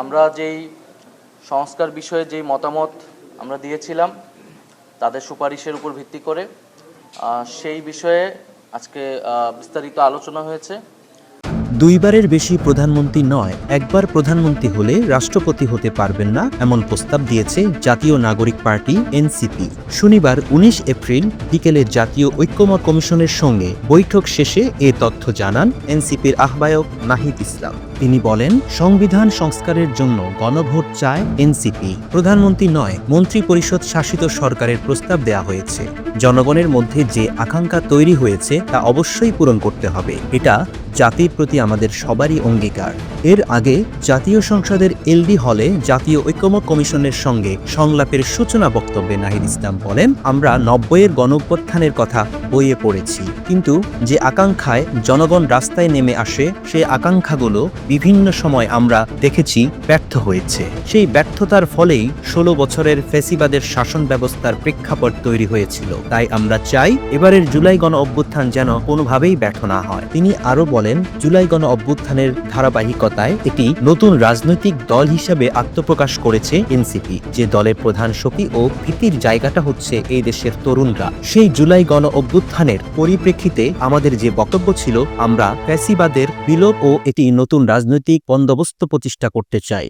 আমরা যেই সংস্কার বিষয়ে যেই মতামত আমরা দিয়েছিলাম, তাদের সুপারিশের উপর ভিত্তি করে সেই বিষয়ে আজকে বিস্তারিত আলোচনা হয়েছে। দুইবারের বেশি প্রধানমন্ত্রী নয়, একবার প্রধানমন্ত্রী হলে রাষ্ট্রপতি হতে পারবেন না এমন প্রস্তাব দিয়েছে জাতীয় নাগরিক পার্টি এনসিপি। শনিবার ১৯ এপ্রিল বিকেলে জাতীয় ঐক্যমত কমিশনের সঙ্গে বৈঠক শেষে এ তথ্য জানান এনসিপির আহ্বায়ক নাহিদ ইসলাম। তিনি বলেন, সংবিধান সংস্কারের জন্য গণভোট চায় এনসিপি। প্রধানমন্ত্রী নয় মন্ত্রী পরিষদ শাসিত সরকারের প্রস্তাব দেয়া হয়েছে। জনগণের মধ্যে যে আকাঙ্ক্ষা তৈরি হয়েছে তা অবশ্যই পূরণ করতে হবে। এটা জাতির প্রতি আমাদের সবারই অঙ্গীকার। এর আগে জাতীয় সংসদের এলডি হলে জাতীয় ঐক্যমত কমিশনের সঙ্গে সংলাপের সূচনা বক্তব্যে নাহিদ ইসলাম বলেন, আমরা নব্বইয়ের গণঅভ্যুত্থানের কথা বইয়ে পড়েছি। কিন্তু যে আকাঙ্ক্ষায় জনগণ রাস্তায় নেমে আসে সেই আকাঙ্ক্ষাগুলো বিভিন্ন সময় আমরা দেখেছি ব্যর্থ হয়েছে। সেই ব্যর্থতার ফলেই ষোলো বছরের ফেসিবাদের শাসন ব্যবস্থার প্রেক্ষাপট তৈরি হয়েছিল। তাই আমরা চাই, এবারের জুলাই গণ অভ্যুত্থান যেন কোনোভাবেই ব্যর্থ না হয়। তিনি আরও বলেন জুলাই গণ অভ্যুত্থানের ধারাবাহিকতায় এটি নতুন রাজনৈতিক দল হিসাবে আত্মপ্রকাশ করেছে এনসিপি। যে দলের প্রধান শক্তি ও ভীতির জায়গাটা হচ্ছে এই দেশের তরুণরা। সেই জুলাই গণ অভ্যুত্থানের পরিপ্রেক্ষিতে আমাদের যে বক্তব্য ছিল, আমরা ফ্যাসিবাদের বিলোপ ও এটি নতুন রাজনৈতিক বন্দোবস্ত প্রতিষ্ঠা করতে চাই।